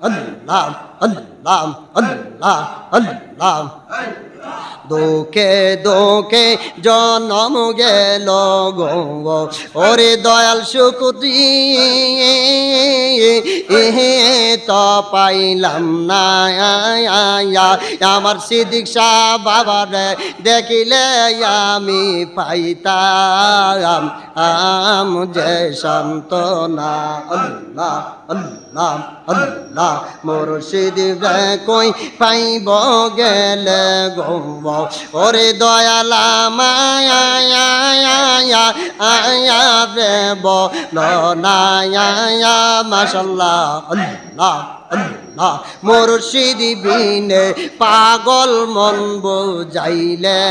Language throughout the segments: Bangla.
আল্লাহ আল্লাহ আল্লাহ আল্লাহ দুঃখে দুঃখে জনম গেল গো ওরে দয়াল শুকুতি তো পাইলাম না আমার সিদ্দিক বাবার দেখিলে আমি পাইতাম, আম যে সন্তনা আল্লাহ আল্লাহ আল্লাহ, মুর্শিদ কই পাইব গেলে গৌব? ওরে দয়ালা মায়া আয়া রে মাশাল্লাহ আল্লাহ বিনে পাগল মন বুঝাইলে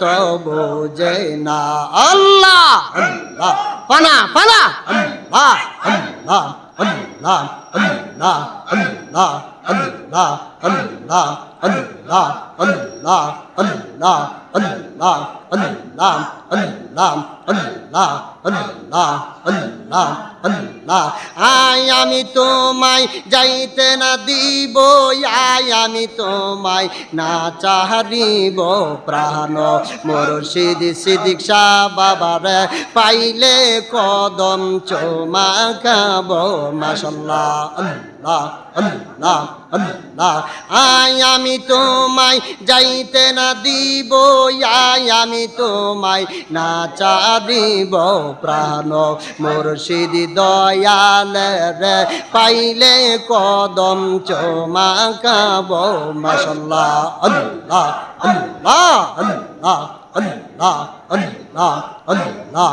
তো বোঝে না আল্লাহ আল্লাহ পানা পানা আয় আমি তোমায় যাইতে না দিব আয় আমি তোমায় না চাহারিব প্রাণ মুর্শিদ সিদিক শাহ বাবার পাইলে কদম চোমা খাব আমি তোমায় যাইতে না দিব আমি তোমায় না চা দিব। প্রাণ মুর্শিদ দয়াল রে, পাইলে কদম চোমা কাব মাসাল্লাহ আল্লাহ আল্লাহ আল্লাহ আল্লাহ আল্লাহ আল্লাহ।